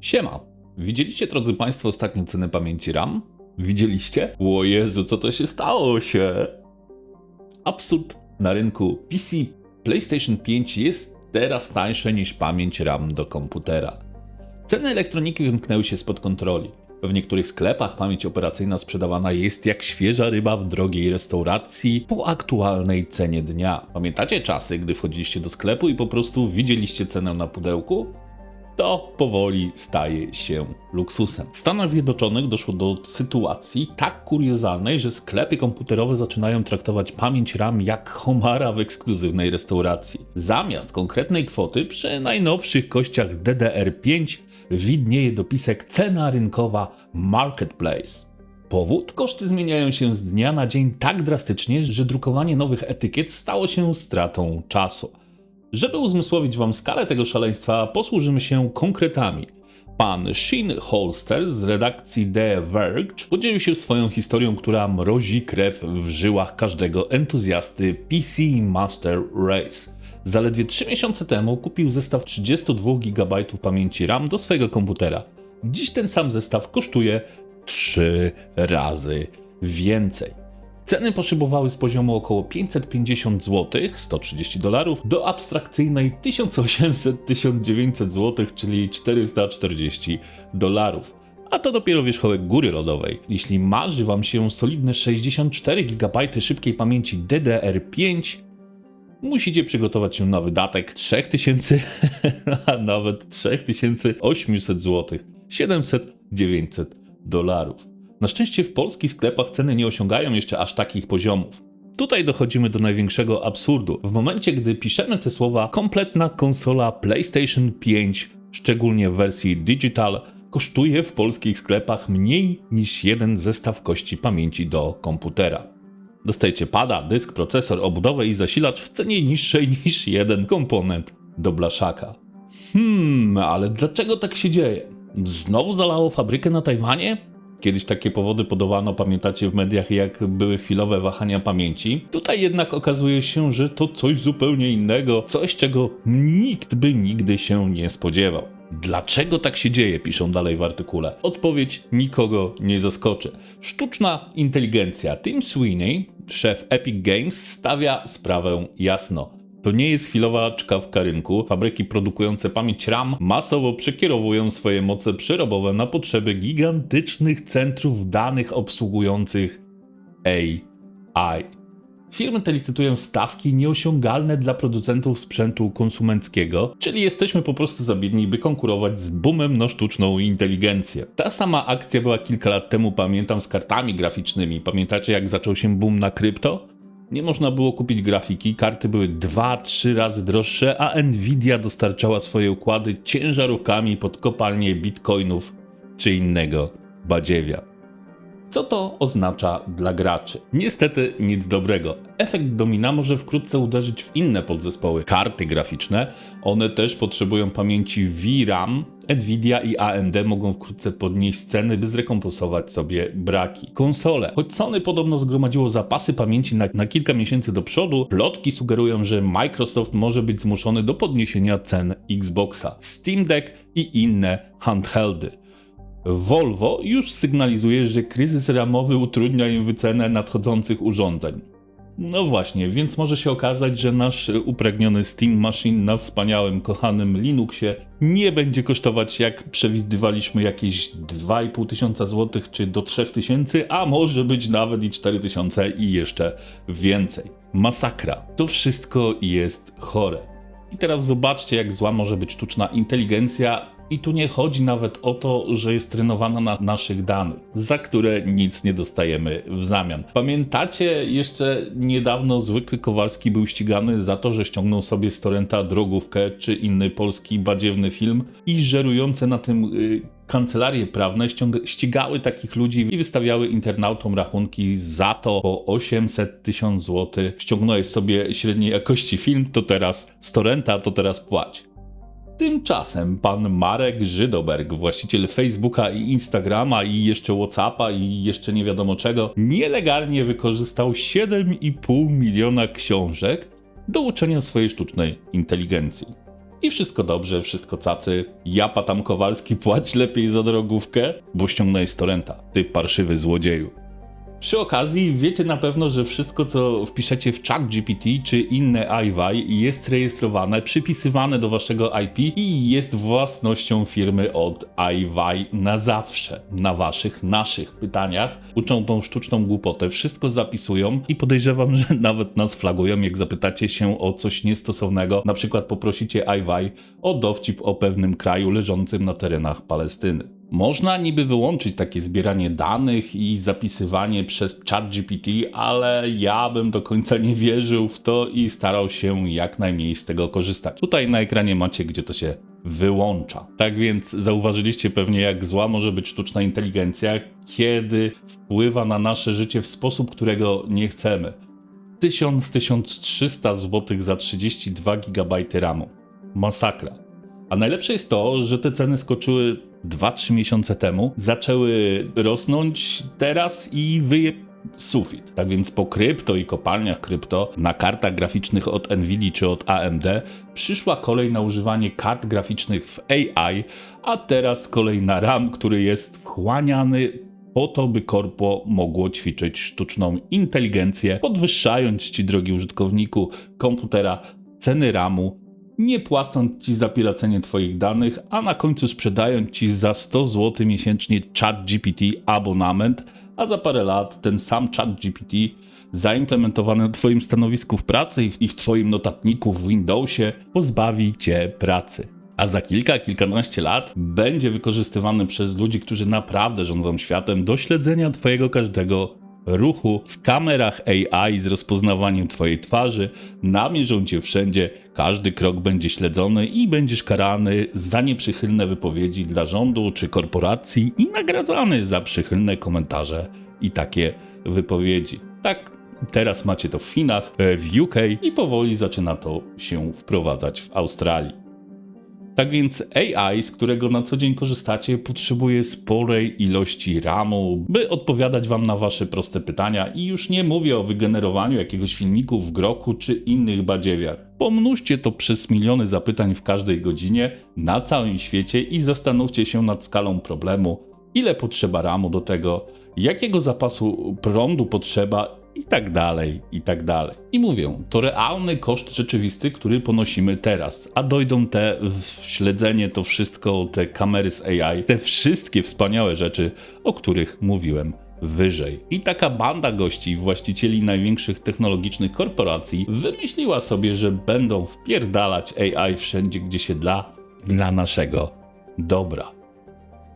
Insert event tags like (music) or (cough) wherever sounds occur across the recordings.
Siema. Widzieliście, drodzy Państwo, ostatnie ceny pamięci RAM? Widzieliście? O Jezu, co to się stało się? Absurd na rynku PC PlayStation 5 jest teraz tańsze niż pamięć RAM do komputera. Ceny elektroniki wymknęły się spod kontroli. W niektórych sklepach pamięć operacyjna sprzedawana jest jak świeża ryba w drogiej restauracji po aktualnej cenie dnia. Pamiętacie czasy, gdy wchodziliście do sklepu i po prostu widzieliście cenę na pudełku? To powoli staje się luksusem. W Stanach Zjednoczonych doszło do sytuacji tak kuriozalnej, że sklepy komputerowe zaczynają traktować pamięć RAM jak homara w ekskluzywnej restauracji. Zamiast konkretnej kwoty przy najnowszych kościach DDR5 widnieje dopisek cena rynkowa Marketplace. Powód? Koszty zmieniają się z dnia na dzień tak drastycznie, że drukowanie nowych etykiet stało się stratą czasu. Żeby uzmysłowić Wam skalę tego szaleństwa, posłużymy się konkretami. Pan Shin Holster z redakcji The Verge podzielił się swoją historią, która mrozi krew w żyłach każdego entuzjasty PC Master Race. Zaledwie 3 miesiące temu kupił zestaw 32 GB pamięci RAM do swojego komputera. Dziś ten sam zestaw kosztuje 3 razy więcej. Ceny poszybowały z poziomu około 550 zł, 130 dolarów, do abstrakcyjnej 1800-1900 zł, czyli 440 dolarów. A to dopiero wierzchołek góry lodowej. Jeśli marzy Wam się solidne 64 GB szybkiej pamięci DDR5, musicie przygotować się na wydatek 3000, (laughs) a nawet 3800 zł, 700-900 dolarów. Na szczęście w polskich sklepach ceny nie osiągają jeszcze aż takich poziomów. Tutaj dochodzimy do największego absurdu. W momencie, gdy piszemy te słowa, kompletna konsola PlayStation 5, szczególnie w wersji digital, kosztuje w polskich sklepach mniej niż jeden zestaw kości pamięci do komputera. Dostajecie pada, dysk, procesor, obudowę i zasilacz w cenie niższej niż jeden komponent do blaszaka. Hmm, ale dlaczego tak się dzieje? Znowu zalało fabrykę na Tajwanie? Kiedyś takie powody podawano, pamiętacie w mediach, jak były chwilowe wahania pamięci. Tutaj jednak okazuje się, że to coś zupełnie innego, coś czego nikt by nigdy się nie spodziewał. Dlaczego tak się dzieje? Piszą dalej w artykule. Odpowiedź nikogo nie zaskoczy. Sztuczna inteligencja. Tim Sweeney, szef Epic Games, stawia sprawę jasno. To nie jest chwilowa czkawka rynku. Fabryki produkujące pamięć RAM masowo przekierowują swoje moce przerobowe na potrzeby gigantycznych centrów danych obsługujących AI. Firmy te licytują stawki nieosiągalne dla producentów sprzętu konsumenckiego, czyli jesteśmy po prostu za biedni, by konkurować z boomem na sztuczną inteligencję. Ta sama akcja była kilka lat temu, pamiętam, z kartami graficznymi. Pamiętacie, jak zaczął się boom na krypto? Nie można było kupić grafiki, karty były 2-3 razy droższe, a Nvidia dostarczała swoje układy ciężarówkami pod kopalnie bitcoinów czy innego badziewia. Co to oznacza dla graczy? Niestety nic dobrego. Efekt domina może wkrótce uderzyć w inne podzespoły. Karty graficzne, one też potrzebują pamięci VRAM. Nvidia i AMD mogą wkrótce podnieść ceny, by zrekompensować sobie braki. Konsole. Choć Sony podobno zgromadziło zapasy pamięci na, na kilka miesięcy do przodu, plotki sugerują, że Microsoft może być zmuszony do podniesienia cen Xboxa, Steam Deck i inne handheldy. Volvo już sygnalizuje, że kryzys ramowy utrudnia im wycenę nadchodzących urządzeń. No właśnie, więc może się okazać, że nasz upragniony Steam Machine na wspaniałym, kochanym Linuxie nie będzie kosztować, jak przewidywaliśmy, jakieś 2,5 tysiąca złotych czy do 3 tysięcy, a może być nawet i 4 tysiące i jeszcze więcej. Masakra. To wszystko jest chore. I teraz zobaczcie, jak zła może być sztuczna inteligencja i tu nie chodzi nawet o to, że jest trenowana na naszych danych, za które nic nie dostajemy w zamian. Pamiętacie, jeszcze niedawno zwykły Kowalski był ścigany za to, że ściągnął sobie z torrenta drogówkę czy inny polski badziewny film i żerujące na tym yy, kancelarie prawne ścigały takich ludzi i wystawiały internautom rachunki za to po 800 tysiąc złotych. Ściągnąłeś sobie średniej jakości film, to teraz z torrenta, to teraz płać. Tymczasem pan Marek Żydoberg, właściciel Facebooka i Instagrama i jeszcze Whatsappa i jeszcze nie wiadomo czego, nielegalnie wykorzystał 7,5 miliona książek do uczenia swojej sztucznej inteligencji. I wszystko dobrze, wszystko cacy. Ja, Patam Kowalski, płać lepiej za drogówkę, bo ściągnąłeś z torrenta, ty parszywy złodzieju. Przy okazji wiecie na pewno, że wszystko co wpiszecie w chat GPT czy inne iWi jest rejestrowane, przypisywane do waszego IP i jest własnością firmy od iWi na zawsze. Na waszych, naszych pytaniach uczą tą sztuczną głupotę, wszystko zapisują i podejrzewam, że (laughs) nawet nas flagują, jak zapytacie się o coś niestosownego, na przykład poprosicie iWi o dowcip o pewnym kraju leżącym na terenach Palestyny. Można niby wyłączyć takie zbieranie danych i zapisywanie przez ChatGPT, ale ja bym do końca nie wierzył w to i starał się jak najmniej z tego korzystać. Tutaj na ekranie macie, gdzie to się wyłącza. Tak więc zauważyliście pewnie, jak zła może być sztuczna inteligencja, kiedy wpływa na nasze życie w sposób, którego nie chcemy. 1000-1300 zł za 32 GB RAMu. Masakra. A najlepsze jest to, że te ceny skoczyły 2-3 miesiące temu, zaczęły rosnąć teraz i wyje sufit. Tak więc po krypto i kopalniach krypto na kartach graficznych od Nvidia czy od AMD przyszła kolej na używanie kart graficznych w AI, a teraz kolej na RAM, który jest wchłaniany po to, by korpo mogło ćwiczyć sztuczną inteligencję, podwyższając ci, drogi użytkowniku komputera, ceny RAMu, nie płacąc ci za piracenie twoich danych, a na końcu sprzedając ci za 100 zł miesięcznie ChatGPT abonament, a za parę lat ten sam ChatGPT zaimplementowany na twoim stanowisku w pracy i w, twoim notatniku w Windowsie pozbawi cię pracy. A za kilka, kilkanaście lat będzie wykorzystywany przez ludzi, którzy naprawdę rządzą światem do śledzenia twojego każdego ruchu w kamerach AI z rozpoznawaniem Twojej twarzy, namierzą Cię wszędzie, każdy krok będzie śledzony i będziesz karany za nieprzychylne wypowiedzi dla rządu czy korporacji i nagradzany za przychylne komentarze i takie wypowiedzi. Tak Teraz macie to w Chinach, w UK i powoli zaczyna to się wprowadzać w Australii. Tak więc AI, z którego na co dzień korzystacie, potrzebuje sporej ilości RAMu, by odpowiadać Wam na Wasze proste pytania i już nie mówię o wygenerowaniu jakiegoś filmiku w groku czy innych badziewiach. Pomnóżcie to przez miliony zapytań w każdej godzinie na całym świecie i zastanówcie się nad skalą problemu, ile potrzeba RAMu do tego, jakiego zapasu prądu potrzeba i tak dalej, i tak dalej. I mówię, to realny koszt rzeczywisty, który ponosimy teraz, a dojdą te śledzenie, to wszystko, te kamery z AI, te wszystkie wspaniałe rzeczy, o których mówiłem wyżej. I taka banda gości, właścicieli największych technologicznych korporacji, wymyśliła sobie, że będą wpierdalać AI wszędzie, gdzie się da, dla naszego dobra.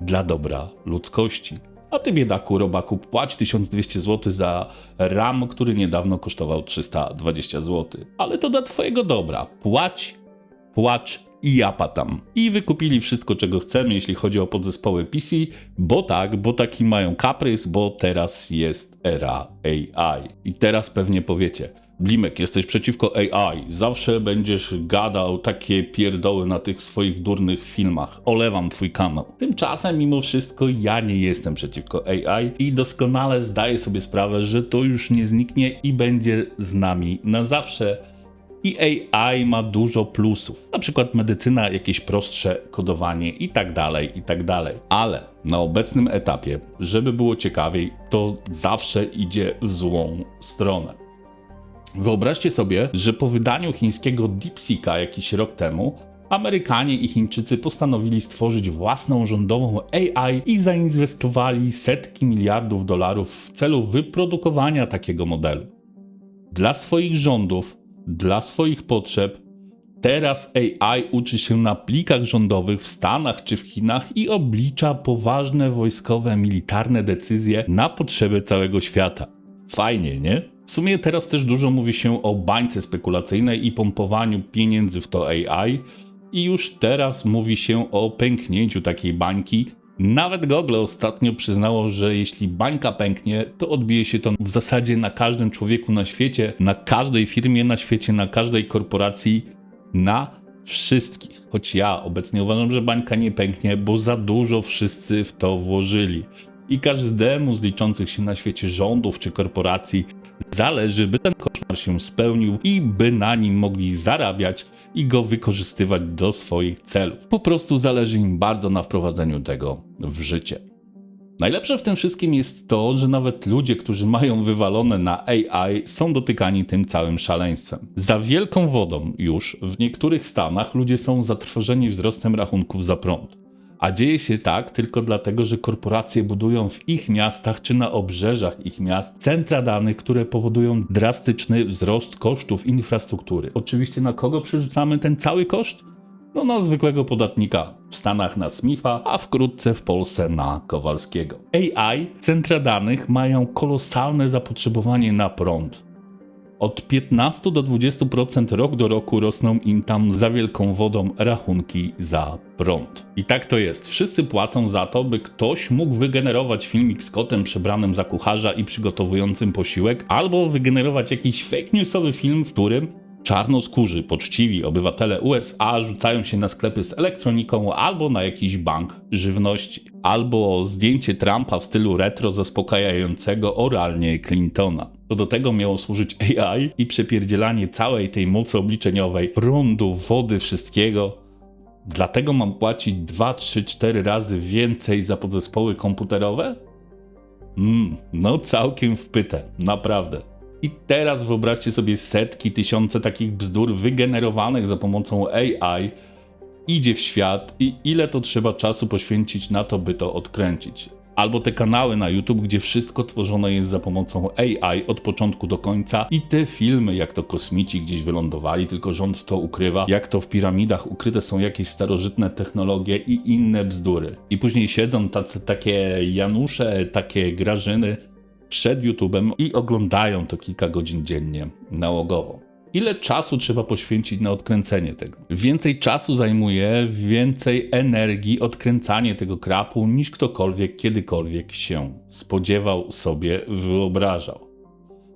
Dla dobra ludzkości. A ty biedaku, robaku, płać 1200 zł za RAM, który niedawno kosztował 320 zł. Ale to dla twojego dobra. Płać, płacz i japa tam. I wykupili wszystko, czego chcemy, jeśli chodzi o podzespoły PC, bo tak, bo taki mają kaprys, bo teraz jest era AI. I teraz pewnie powiecie, Blimek, jesteś przeciwko AI. Zawsze będziesz gadał takie pierdoły na tych swoich durnych filmach. Olewam twój kanał. Tymczasem, mimo wszystko, ja nie jestem przeciwko AI i doskonale zdaję sobie sprawę, że to już nie zniknie i będzie z nami na zawsze. I AI ma dużo plusów, na przykład medycyna, jakieś prostsze kodowanie i tak dalej, i tak dalej. Ale na obecnym etapie, żeby było ciekawiej, to zawsze idzie w złą stronę. Wyobraźcie sobie, że po wydaniu chińskiego DeepSeeka jakiś rok temu, Amerykanie i Chińczycy postanowili stworzyć własną rządową AI i zainwestowali setki miliardów dolarów w celu wyprodukowania takiego modelu. Dla swoich rządów, dla swoich potrzeb, teraz AI uczy się na plikach rządowych w Stanach czy w Chinach i oblicza poważne wojskowe, militarne decyzje na potrzeby całego świata. Fajnie, nie? W sumie teraz też dużo mówi się o bańce spekulacyjnej i pompowaniu pieniędzy w to AI i już teraz mówi się o pęknięciu takiej bańki. Nawet Google ostatnio przyznało, że jeśli bańka pęknie, to odbije się to w zasadzie na każdym człowieku na świecie, na każdej firmie na świecie, na każdej korporacji, na wszystkich. Choć ja obecnie uważam, że bańka nie pęknie, bo za dużo wszyscy w to włożyli. I każdemu z liczących się na świecie rządów czy korporacji Zależy, by ten koszmar się spełnił i by na nim mogli zarabiać i go wykorzystywać do swoich celów. Po prostu zależy im bardzo na wprowadzeniu tego w życie. Najlepsze w tym wszystkim jest to, że nawet ludzie, którzy mają wywalone na AI, są dotykani tym całym szaleństwem. Za wielką wodą już w niektórych stanach ludzie są zatrwożeni wzrostem rachunków za prąd. A dzieje się tak tylko dlatego, że korporacje budują w ich miastach czy na obrzeżach ich miast centra danych, które powodują drastyczny wzrost kosztów infrastruktury. Oczywiście na kogo przerzucamy ten cały koszt? No na zwykłego podatnika. W Stanach na Smitha, a wkrótce w Polsce na Kowalskiego. AI, centra danych mają kolosalne zapotrzebowanie na prąd. Od 15 do 20% rok do roku rosną im tam za wielką wodą rachunki za prąd. I tak to jest. Wszyscy płacą za to, by ktoś mógł wygenerować filmik z kotem przebranym za kucharza i przygotowującym posiłek, albo wygenerować jakiś fake newsowy film, w którym czarnoskórzy, poczciwi obywatele USA rzucają się na sklepy z elektroniką albo na jakiś bank żywności, albo zdjęcie Trumpa w stylu retro zaspokajającego oralnie Clintona. To do tego miało służyć AI i przepierdzielanie całej tej mocy obliczeniowej, prądu, wody, wszystkiego. Dlatego mam płacić 2, 3, 4 razy więcej za podzespoły komputerowe? Mm, no całkiem wpyte, naprawdę. I teraz wyobraźcie sobie setki, tysiące takich bzdur wygenerowanych za pomocą AI idzie w świat i ile to trzeba czasu poświęcić na to, by to odkręcić. Albo te kanały na YouTube, gdzie wszystko tworzone jest za pomocą AI od początku do końca i te filmy, jak to kosmici gdzieś wylądowali, tylko rząd to ukrywa, jak to w piramidach ukryte są jakieś starożytne technologie i inne bzdury. I później siedzą tacy, takie Janusze, takie Grażyny, przed YouTube'em i oglądają to kilka godzin dziennie nałogowo. Ile czasu trzeba poświęcić na odkręcenie tego? Więcej czasu zajmuje, więcej energii odkręcanie tego krapu niż ktokolwiek kiedykolwiek się spodziewał sobie, wyobrażał.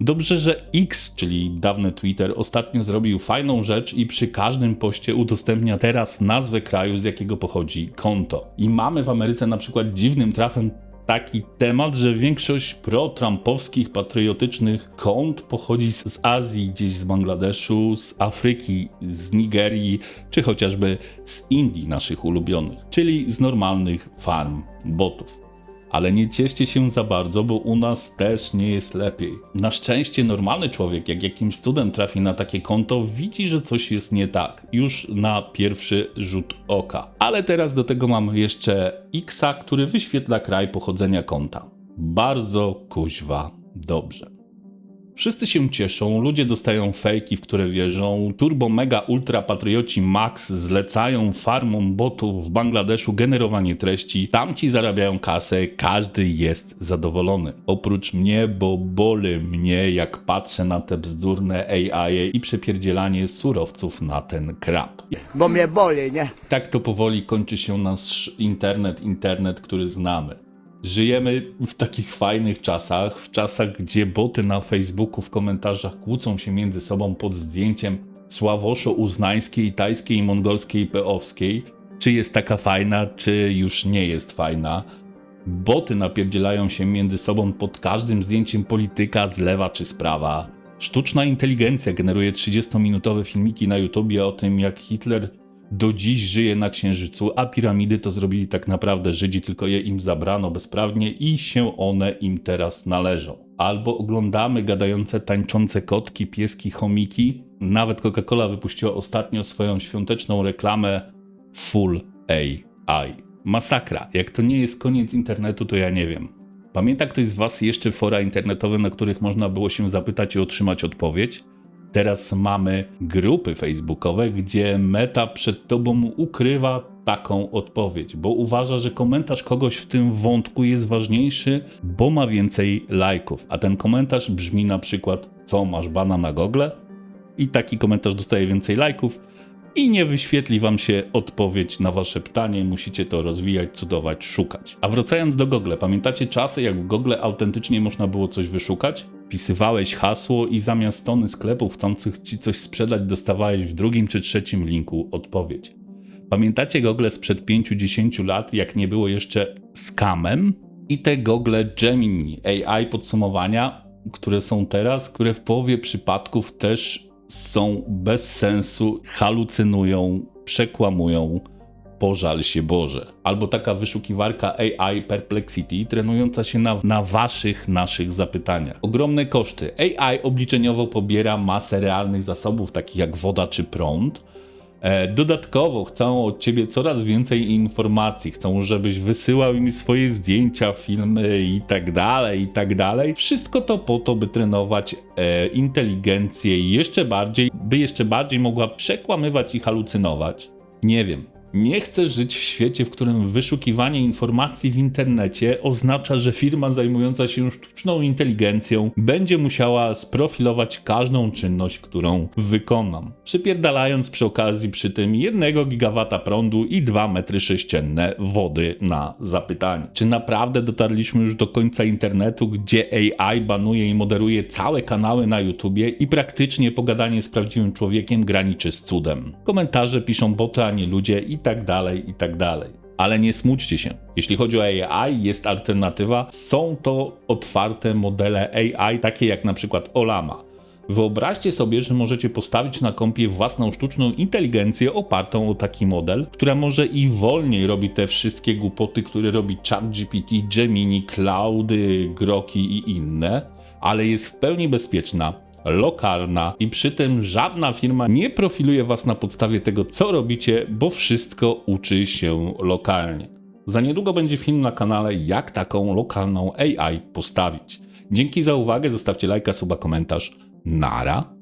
Dobrze, że X, czyli dawny Twitter, ostatnio zrobił fajną rzecz i przy każdym poście udostępnia teraz nazwę kraju, z jakiego pochodzi konto. I mamy w Ameryce na przykład dziwnym trafem taki temat, że większość pro-trumpowskich, patriotycznych kont pochodzi z Azji, gdzieś z Bangladeszu, z Afryki, z Nigerii, czy chociażby z Indii naszych ulubionych, czyli z normalnych farm botów ale nie cieszcie się za bardzo, bo u nas też nie jest lepiej. Na szczęście normalny człowiek, jak jakimś cudem trafi na takie konto, widzi, że coś jest nie tak, już na pierwszy rzut oka. Ale teraz do tego mam jeszcze Xa, który wyświetla kraj pochodzenia konta. Bardzo kuźwa dobrze. Wszyscy się cieszą, ludzie dostają fejki, w które wierzą, turbo mega ultra patrioci max zlecają farmom botów w Bangladeszu generowanie treści, tamci zarabiają kasę, każdy jest zadowolony. Oprócz mnie, bo boli mnie jak patrzę na te bzdurne AI i przepierdzielanie surowców na ten krab. bo mnie boli, nie? Tak to powoli kończy się nasz internet, internet, który znamy. Żyjemy w takich fajnych czasach, w czasach, gdzie boty na Facebooku w komentarzach kłócą się między sobą pod zdjęciem sławoszo-uznańskiej, tajskiej i mongolskiej peowskiej, czy jest taka fajna, czy już nie jest fajna. Boty napierdzielają się między sobą pod każdym zdjęciem polityka z lewa czy z prawa. Sztuczna inteligencja generuje 30-minutowe filmiki na YouTubie o tym, jak Hitler do dziś żyje na Księżycu, a piramidy to zrobili tak naprawdę Żydzi, tylko je im zabrano bezprawnie i się one im teraz należą. Albo oglądamy gadające, tańczące kotki, pieski, chomiki. Nawet Coca-Cola wypuściła ostatnio swoją świąteczną reklamę Full AI. Masakra. Jak to nie jest koniec internetu, to ja nie wiem. Pamięta ktoś z Was jeszcze fora internetowe, na których można było się zapytać i otrzymać odpowiedź? Teraz mamy grupy facebookowe, gdzie meta przed tobą ukrywa taką odpowiedź, bo uważa, że komentarz kogoś w tym wątku jest ważniejszy, bo ma więcej lajków. A ten komentarz brzmi na przykład: Co masz bana na gogle? I taki komentarz dostaje więcej lajków i nie wyświetli wam się odpowiedź na wasze pytanie, musicie to rozwijać, cudować, szukać. A wracając do Google, pamiętacie czasy, jak w Google autentycznie można było coś wyszukać? Wpisywałeś hasło i zamiast tony sklepów chcących ci coś sprzedać, dostawałeś w drugim czy trzecim linku odpowiedź. Pamiętacie Google sprzed 5-10 lat, jak nie było jeszcze skamem? I te Google Gemini AI podsumowania, które są teraz, które w połowie przypadków też są bez sensu, halucynują, przekłamują. Pożal się Boże. Albo taka wyszukiwarka AI Perplexity trenująca się na, na waszych, naszych zapytaniach. Ogromne koszty. AI obliczeniowo pobiera masę realnych zasobów, takich jak woda czy prąd. E, dodatkowo chcą od ciebie coraz więcej informacji, chcą, żebyś wysyłał im swoje zdjęcia, filmy i tak dalej, i tak dalej. Wszystko to po to, by trenować e, inteligencję jeszcze bardziej, by jeszcze bardziej mogła przekłamywać i halucynować. Nie wiem. Nie chcę żyć w świecie, w którym wyszukiwanie informacji w internecie oznacza, że firma zajmująca się sztuczną inteligencją będzie musiała sprofilować każdą czynność, którą wykonam. Przypierdalając przy okazji przy tym 1 gigawata prądu i 2 metry sześcienne wody na zapytanie. Czy naprawdę dotarliśmy już do końca internetu, gdzie AI banuje i moderuje całe kanały na YouTubie i praktycznie pogadanie z prawdziwym człowiekiem graniczy z cudem? Komentarze piszą boty, a nie ludzie i tak dalej, i tak dalej. Ale nie smućcie się. Jeśli chodzi o AI, jest alternatywa. Są to otwarte modele AI, takie jak na przykład Olama. Wyobraźcie sobie, że możecie postawić na kompie własną sztuczną inteligencję opartą o taki model, która może i wolniej robi te wszystkie głupoty, które robi ChatGPT, Gemini, Cloudy, Groki i inne, ale jest w pełni bezpieczna, lokalna i przy tym żadna firma nie profiluje was na podstawie tego, co robicie, bo wszystko uczy się lokalnie. Za niedługo będzie film na kanale, jak taką lokalną AI postawić. Dzięki za uwagę, zostawcie lajka, suba, komentarz. Nara.